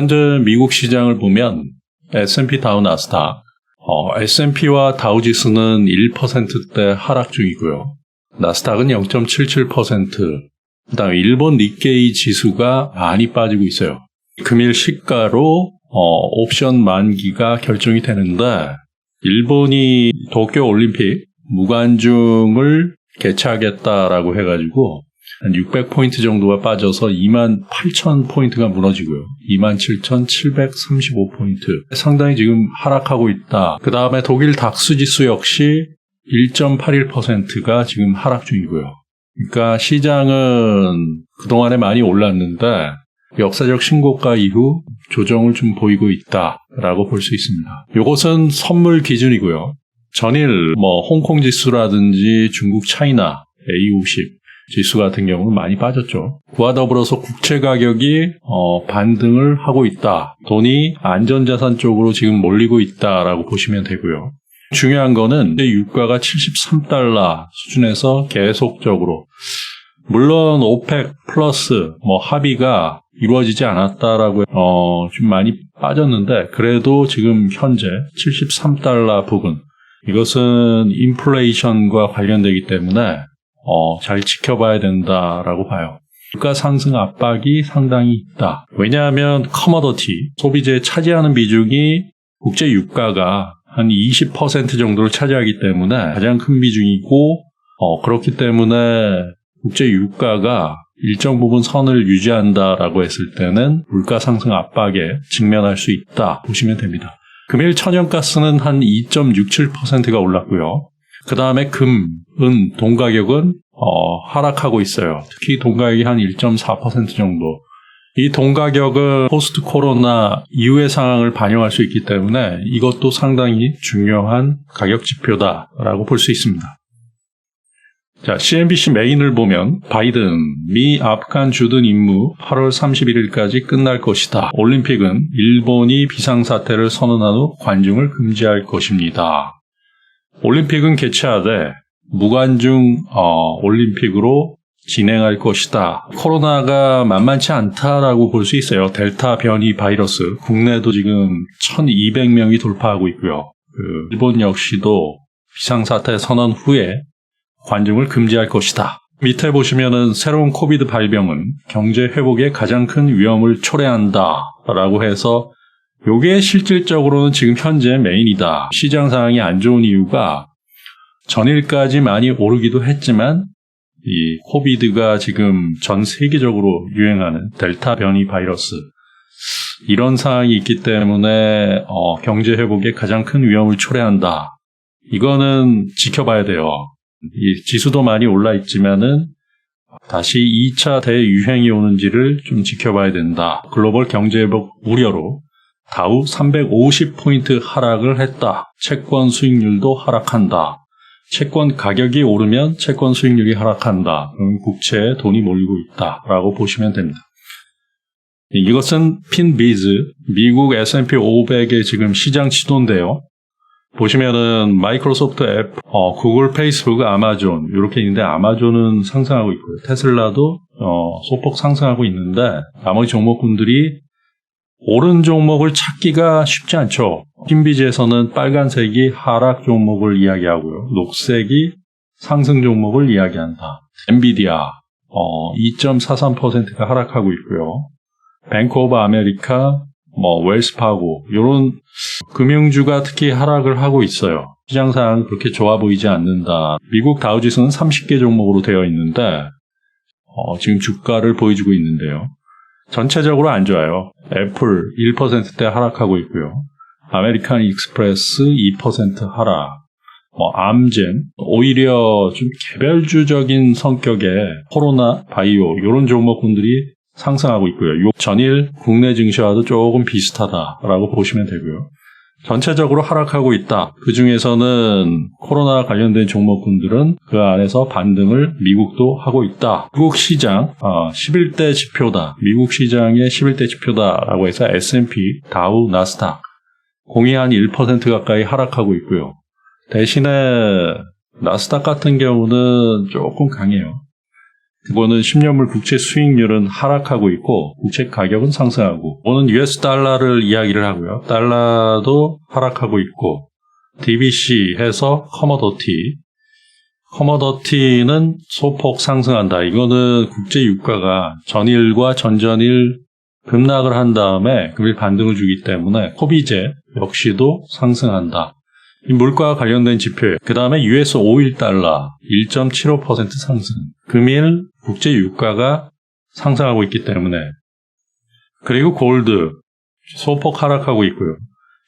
현재 미국 시장을 보면 S&P 다우 나스닥, 어, S&P와 다우지수는 1%대 하락 중이고요. 나스닥은 0.77%, 그다음에 일본 니케이 지수가 많이 빠지고 있어요. 금일 시가로 어, 옵션 만기가 결정이 되는데 일본이 도쿄 올림픽 무관중을 개최하겠다라고 해가지고 한 600포인트 정도가 빠져서 2만 8천 포인트가 무너지고요. 2만 7,735포인트. 상당히 지금 하락하고 있다. 그 다음에 독일 닥스지수 역시 1.81%가 지금 하락 중이고요. 그러니까 시장은 그동안에 많이 올랐는데 역사적 신고가 이후 조정을 좀 보이고 있다라고 볼 수 있습니다. 이것은 선물 기준이고요. 전일 뭐 홍콩 지수라든지 중국 차이나 A50 지수 같은 경우는 많이 빠졌죠. 그와 더불어서 국채 가격이 어, 반등을 하고 있다. 돈이 안전자산 쪽으로 지금 몰리고 있다라고 보시면 되고요. 중요한 거는 유가가 73달러 수준에서 계속적으로 물론 오펙 플러스 뭐 합의가 이루어지지 않았다라고 어, 좀 많이 빠졌는데 그래도 지금 현재 73달러 부근 이것은 인플레이션과 관련되기 때문에 어, 잘 지켜봐야 된다라고 봐요. 유가 상승 압박이 상당히 있다. 왜냐하면 커머더티 소비재에 차지하는 비중이 국제 유가가 한 20% 정도를 차지하기 때문에 가장 큰 비중이고 어, 그렇기 때문에 국제 유가가 일정 부분 선을 유지한다라고 했을 때는 물가 상승 압박에 직면할 수 있다 보시면 됩니다. 금일 천연가스는 한 2.67%가 올랐고요. 그 다음에 금, 은, 돈 가격은 어, 하락하고 있어요. 특히 돈 가격이 한 1.4% 정도. 이 돈 가격은 포스트 코로나 이후의 상황을 반영할 수 있기 때문에 이것도 상당히 중요한 가격 지표다라고 볼 수 있습니다. 자, CNBC 메인을 보면 바이든 미 아프간 주둔 임무 8월 31일까지 끝날 것이다. 올림픽은 일본이 비상사태를 선언한 후 관중을 금지할 것입니다. 올림픽은 개최하되 무관중 어, 올림픽으로 진행할 것이다. 코로나가 만만치 않다라고 볼 수 있어요. 델타 변이 바이러스 국내도 지금 1,200명이 돌파하고 있고요. 그 일본 역시도 비상사태 선언 후에 관중을 금지할 것이다. 밑에 보시면은 새로운 코비드 발병은 경제 회복에 가장 큰 위험을 초래한다. 라고 해서 요게 실질적으로는 지금 현재 메인이다. 시장 상황이 안 좋은 이유가 전일까지 많이 오르기도 했지만 이 코비드가 지금 전 세계적으로 유행하는 델타 변이 바이러스 이런 상황이 있기 때문에 어, 경제 회복에 가장 큰 위험을 초래한다. 이거는 지켜봐야 돼요. 이 지수도 많이 올라 있지만은 다시 2차 대유행이 오는지를 좀 지켜봐야 된다. 글로벌 경제 회복 우려로 다우 350포인트 하락을 했다. 채권 수익률도 하락한다. 채권 가격이 오르면 채권 수익률이 하락한다. 그럼 국채에 돈이 몰리고 있다 라고 보시면 됩니다. 이것은 핀비즈 미국 S&P 500의 지금 시장 지도인데요. 보시면은 마이크로소프트 앱, 어, 구글, 페이스북, 아마존 이렇게 있는데 아마존은 상승하고 있고요. 테슬라도 어, 소폭 상승하고 있는데 나머지 종목군들이 오른 종목을 찾기가 쉽지 않죠. 핀비즈에서는 빨간색이 하락 종목을 이야기하고요. 녹색이 상승 종목을 이야기한다. 엔비디아 어, 2.43%가 하락하고 있고요. 뱅크 오브 아메리카, 뭐 웰스파고 이런 금융주가 특히 하락을 하고 있어요. 시장 상황 그렇게 좋아 보이지 않는다. 미국 다우지수는 30개 종목으로 되어 있는데 어, 지금 주가를 보여주고 있는데요. 전체적으로 안 좋아요. 애플 1%대 하락하고 있고요. 아메리칸 익스프레스 2% 하락. 뭐 암젠 오히려 좀 개별주적인 성격의 코로나 바이오 이런 종목군들이 상승하고 있고요. 요 전일 국내 증시와도 조금 비슷하다라고 보시면 되고요. 전체적으로 하락하고 있다. 그 중에서는 코로나 관련된 종목군들은 그 안에서 반등을 미국도 하고 있다. 미국 시장 어, 11대 지표다. 미국 시장의 11대 지표다라고 해서 S&P, 다우, 나스닥 공이 한 1% 가까이 하락하고 있고요. 대신에 나스닥 같은 경우는 조금 강해요. 그거는 10년물 국채 수익률은 하락하고 있고 국채 가격은 상승하고 오는 US 달러를 이야기를 하고요. 달러도 하락하고 있고 DBC 해서 커머더티 커머더티는 소폭 상승한다. 이거는 국제 유가가 전일과 전전일 급락을 한 다음에 금일 반등을 주기 때문에 코비제 역시도 상승한다. 이 물가와 관련된 지표예요. 그 다음에 US 5일 달러 1.75% 상승. 금일 국제 유가가 상승하고 있기 때문에 그리고 골드 소폭 하락하고 있고요.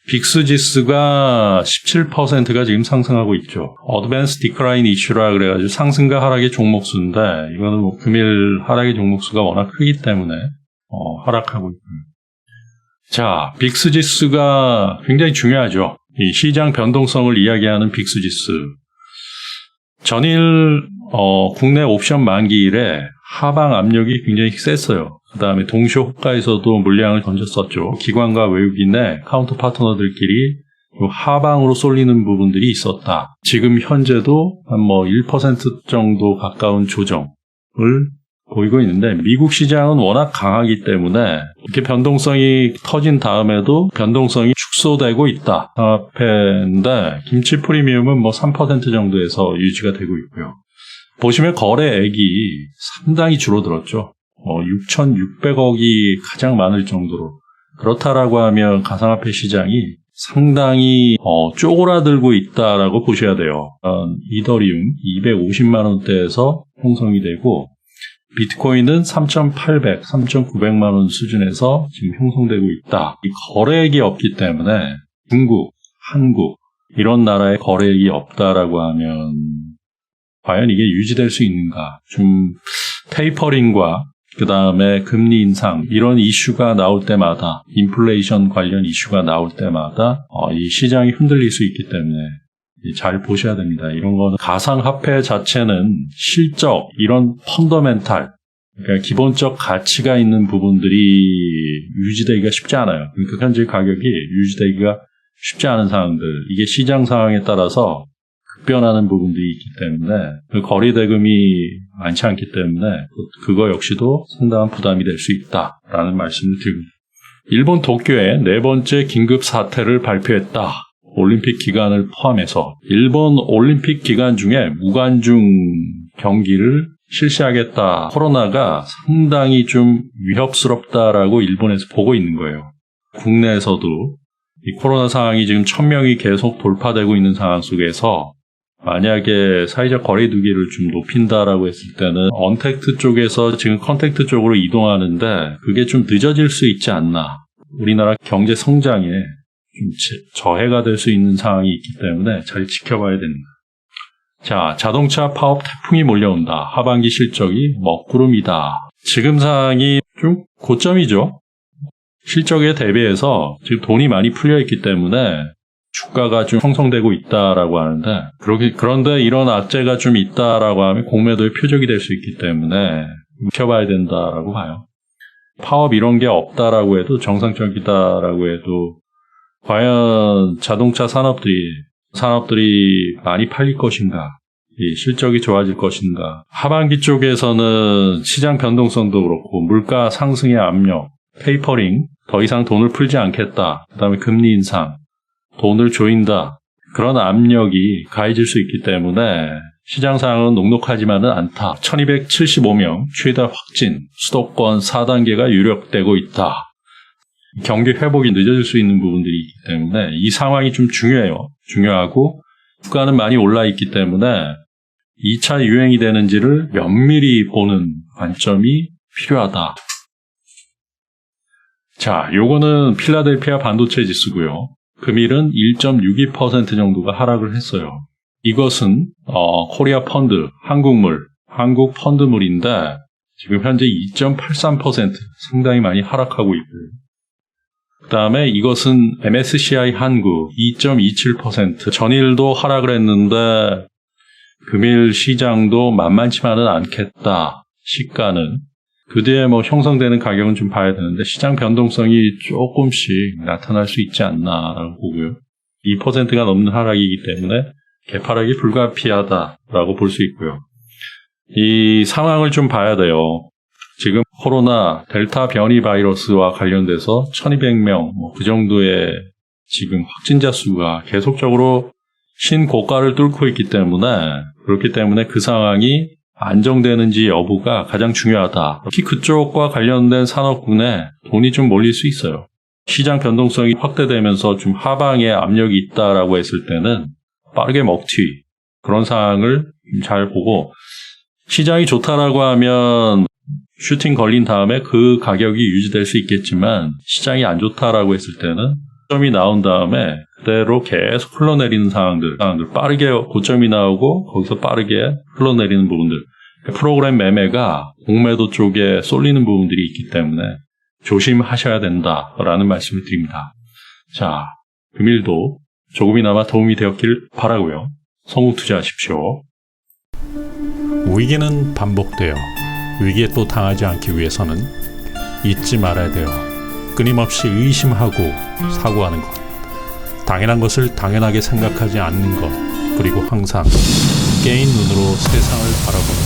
빅스 지수가 17%가 지금 상승하고 있죠. 어드밴스 디크라인 이슈라 그래가지고 상승과 하락의 종목수인데 이거는 뭐 금일 하락의 종목수가 워낙 크기 때문에 어, 하락하고 있고요. 자, 빅스 지수가 굉장히 중요하죠. 이 시장 변동성을 이야기하는 빅스 지수. 전일 어, 국내 옵션 만기일에 하방 압력이 굉장히 셌어요. 그 다음에 동시 호가에서도 물량을 던졌었죠. 기관과 외국인의 카운터 파트너들끼리 하방으로 쏠리는 부분들이 있었다. 지금 현재도 한 뭐 1% 정도 가까운 조정을 보이고 있는데 미국 시장은 워낙 강하기 때문에 이렇게 변동성이 터진 다음에도 변동성이 축소되고 있다. 앞에인데 김치 프리미엄은 뭐 3% 정도에서 유지가 되고 있고요. 보시면 거래액이 상당히 줄어들었죠. 어, 6,600억이 가장 많을 정도로 그렇다라고 하면 가상화폐 시장이 상당히 어, 쪼그라들고 있다라고 보셔야 돼요. 어, 이더리움 250만 원대에서 형성이 되고 비트코인은 3,800, 3,900만 원 수준에서 지금 형성되고 있다. 이 거래액이 없기 때문에 중국, 한국 이런 나라의 거래액이 없다라고 하면 과연 이게 유지될 수 있는가? 좀 테이퍼링과 그 다음에 금리 인상 이런 이슈가 나올 때마다 인플레이션 관련 이슈가 나올 때마다 어, 이 시장이 흔들릴 수 있기 때문에 잘 보셔야 됩니다. 이런 거는 가상화폐 자체는 실적 이런 펀더멘탈 그러니까 기본적 가치가 있는 부분들이 유지되기가 쉽지 않아요. 그러니까 현재 가격이 유지되기가 쉽지 않은 상황들 이게 시장 상황에 따라서 급변하는 부분들이 있기 때문에 그 거리 대금이 많지 않기 때문에 그거 역시도 상당한 부담이 될 수 있다라는 말씀을 드립니다. 일본 도쿄에 네 번째 긴급 사태를 발표했다. 올림픽 기간을 포함해서 일본 올림픽 기간 중에 무관중 경기를 실시하겠다. 코로나가 상당히 좀 위협스럽다라고 일본에서 보고 있는 거예요. 국내에서도 이 코로나 상황이 지금 천명이 계속 돌파되고 있는 상황 속에서 만약에 사회적 거리두기를 좀 높인다라고 했을 때는 언택트 쪽에서 지금 컨택트 쪽으로 이동하는데 그게 좀 늦어질 수 있지 않나. 우리나라 경제 성장에 좀 저해가 될 수 있는 상황이 있기 때문에 잘 지켜봐야 됩니다. 자, 자동차 파업 태풍이 몰려온다. 하반기 실적이 먹구름이다. 지금 상황이 좀 고점이죠. 실적에 대비해서 지금 돈이 많이 풀려 있기 때문에 주가가 좀 형성되고 있다라고 하는데 그렇게 그런데 이런 악재가 좀 있다라고 하면 공매도의 표적이 될 수 있기 때문에 지켜봐야 된다라고 봐요. 파업 이런 게 없다라고 해도 정상적이다라고 해도 과연 자동차 산업들이 산업들이 많이 팔릴 것인가? 실적이 좋아질 것인가? 하반기 쪽에서는 시장 변동성도 그렇고 물가 상승의 압력, 페이퍼링 더 이상 돈을 풀지 않겠다. 그다음에 금리 인상 돈을 조인다. 그런 압력이 가해질 수 있기 때문에 시장 상황은 녹록하지만은 않다. 1275명 최다 확진, 수도권 4단계가 유력되고 있다. 경기 회복이 늦어질 수 있는 부분들이 있기 때문에 이 상황이 좀 중요해요. 중요하고 주가는 많이 올라 있기 때문에 2차 유행이 되는지를 면밀히 보는 관점이 필요하다. 자, 요거는 필라델피아 반도체 지수고요. 금일은 1.62% 정도가 하락을 했어요. 이것은 어, 코리아 펀드, 한국물, 한국 펀드물인데 지금 현재 2.83% 상당히 많이 하락하고 있고요. 그 다음에 이것은 MSCI 한국 2.27% 전일도 하락을 했는데 금일 시장도 만만치만은 않겠다. 시가는 그 뒤에 뭐 형성되는 가격은 좀 봐야 되는데 시장 변동성이 조금씩 나타날 수 있지 않나라고 보고요. 2%가 넘는 하락이기 때문에 개파락이 불가피하다라고 볼 수 있고요. 이 상황을 좀 봐야 돼요. 지금 코로나 델타 변이 바이러스와 관련돼서 1200명, 뭐 그 정도의 지금 확진자 수가 계속적으로 신고가를 뚫고 있기 때문에 그렇기 때문에 그 상황이 안정되는지 여부가 가장 중요하다. 특히 그쪽과 관련된 산업군에 돈이 좀 몰릴 수 있어요. 시장 변동성이 확대되면서 좀 하방에 압력이 있다라고 했을 때는 빠르게 먹튀 그런 상황을 잘 보고 시장이 좋다라고 하면 슈팅 걸린 다음에 그 가격이 유지될 수 있겠지만 시장이 안 좋다라고 했을 때는 고 점이 나온 다음에 그대로 계속 흘러내리는 상황들, 상황들 빠르게 고점이 나오고 거기서 빠르게 흘러내리는 부분들 프로그램 매매가 공매도 쪽에 쏠리는 부분들이 있기 때문에 조심하셔야 된다라는 말씀을 드립니다. 자, 금일도 조금이나마 도움이 되었길 바라고요. 성공 투자하십시오. 위기는 반복되어 위기에 또 당하지 않기 위해서는 잊지 말아야 돼요. 끊임없이 의심하고 사고하는 것. 당연한 것을 당연하게 생각하지 않는 것. 그리고 항상 깨인 눈으로 세상을 바라보는 것.